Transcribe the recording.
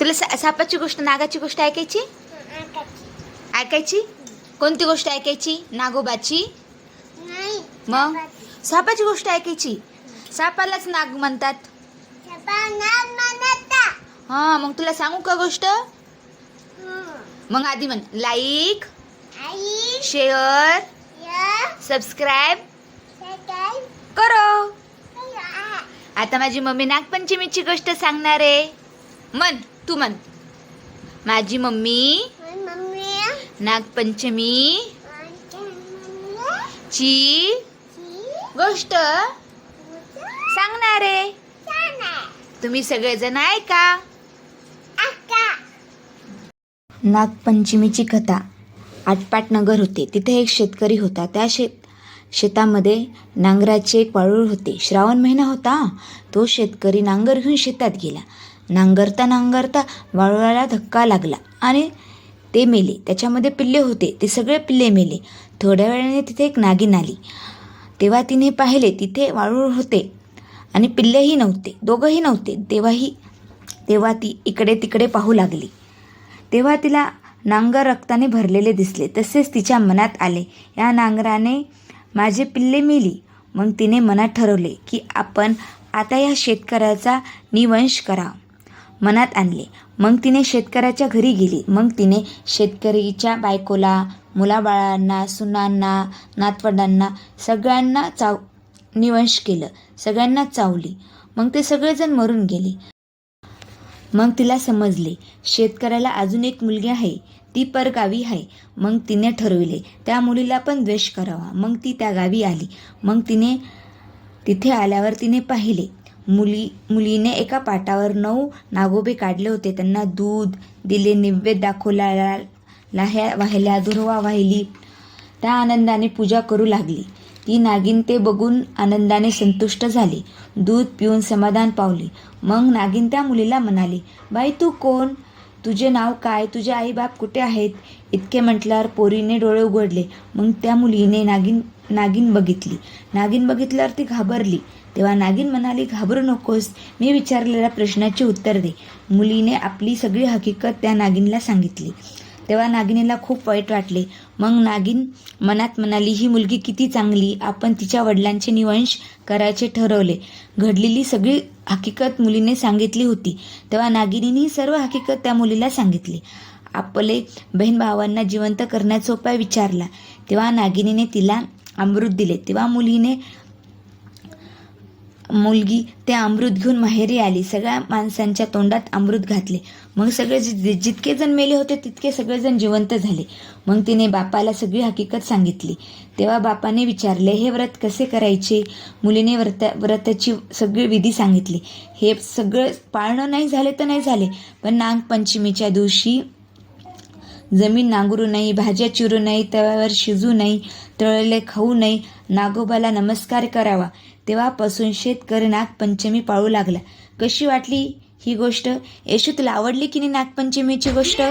तुला सा सापाची गोष्ट नागाची गोष्ट ऐकायची? ऐकायची? कोणती गोष्ट ऐकायची? नागोबाची? मग? सापाची गोष्ट ऐकायची? सापालाच नाग म्हणतात. नाग हा मग तुला सांगू का गोष्ट? मग आधी म्हण. लाईक आई शेअर सबस्क्राईब करो. आता माझी मम्मी नागपंचमीची गोष्ट सांगणार आहे. म्हण. तू म्हण. माझी मम्मी नागपंचमी ची गोष्ट. सांगणार आहे तुम्ही सगळेजण ऐका नागपंचमीची कथा आटपाट नगर होते. तिथे एक शेतकरी होता. त्या शेत शेतामध्ये नांगराचे एक वाळूळ होते. श्रावण महिना होता. तो शेतकरी नांगर घेऊन शेतात गेला. नांगरता नांगरता वाळूळाला धक्का लागला आणि ते मेले. त्याच्यामध्ये पिल्ले होते. ते सगळे पिल्ले मेले. थोड्या वेळाने तिथे एक नागिन आली. तेव्हा तिने पाहिले तिथे वाळूळ होते आणि पिल्लेही नव्हते. दोघंही नव्हते. तेव्हाही तेव्हा ती इकडे तिकडे पाहू लागली. तेव्हा तिला नांगर रक्ताने भरलेले दिसले. तसेच तिच्या मनात आले. या नांगराने माझे पिल्ले मेली. मग तिने मनात ठरवले की आपण आता या शेतकऱ्याचा निवंश करा. मनात आणले. मग तिने शेतकऱ्याच्या घरी गेली. मग तिने शेतकरीच्या बायकोला मुलाबाळांना सुनांना नातवंडांना सगळ्यांना चाव निवंश केलं. सगळ्यांना चावली. मग ते सगळेजण मरून गेले. मग तिला समजले. शेतकऱ्याला अजून एक मुलगी आहे. ती परगावी आहे. मग तिने ठरविले. त्या मुलीला पण द्वेष करावा. मग ती त्या गावी आली. मग तिने तिथे आल्यावर तिने पाहिले. मुली मुलीने एका पाटावर नऊ नागोबे काढले होते. त्यांना दूध दिले नैवेद्य दाखवला लाह्या वाहिल्या दुर्वा वाहिली. त्या आनंदाने पूजा करू लागली. ती नागिन ते बघून आनंदाने संतुष्ट झाली. दूध पिऊन समाधान पावली. मग नागिन त्या मुलीला म्हणाली बाई तू कोण? तुझे नाव काय? तुझे आईबाप कुठे आहेत? इतके म्हटल्यावर पोरीने डोळे उघडले. मग त्या मुलीने नागिन नागिन बघितली. नागिन बघितल्यावर ती घाबरली. तेव्हा नागिन म्हणाली घाबरू नकोस. मी विचारलेल्या प्रश्नाचे उत्तर दे. मुलीने आपली सगळी हकीकत त्या नागिनला सांगितली. तेव्हा नागिनीला खूप वाईट वाटले. मग नागिन मनात म्हणाली ही मुलगी किती चांगली. आपण तिच्या वडिलांचे निवंश करायचे ठरवले. घडलेली सगळी हकीकत मुलीने सांगितली होती. तेव्हा नागिनीने सर्व हकीकत त्या मुलीला सांगितली. आपले बहीण भावांना जिवंत करण्याचा उपाय विचारला. तेव्हा नागिनीने तिला अमृत दिले. तेव्हा मुलीने मुलगी ते अमृत घेऊन माहेरी आली. सगळ्या माणसांच्या तोंडात अमृत घातले. मग सगळे जि जितके जण मेले होते तितके सगळेजण जिवंत झाले. मग तिने बापाला सगळी हकीकत सांगितली. तेव्हा बापाने विचारले हे व्रत कसे करायचे? मुलीने व्रत व्रताची सगळी विधी सांगितली. हे सगळं पाळणं नाही झाले तर नाही झाले. पण नागपंचमीच्या दिवशी जमीन नांगरू नाही भाज्या चिरू नाही तव्यावर शिजू नाही तळलेले खाऊ नाही नागोबाला नमस्कार करावा. तेव्हापासून शेतकरी नागपंचमी पाळू लागला. कशी वाटली ही गोष्ट? येशू तुला आवडली की नाही नागपंचमीची गोष्ट?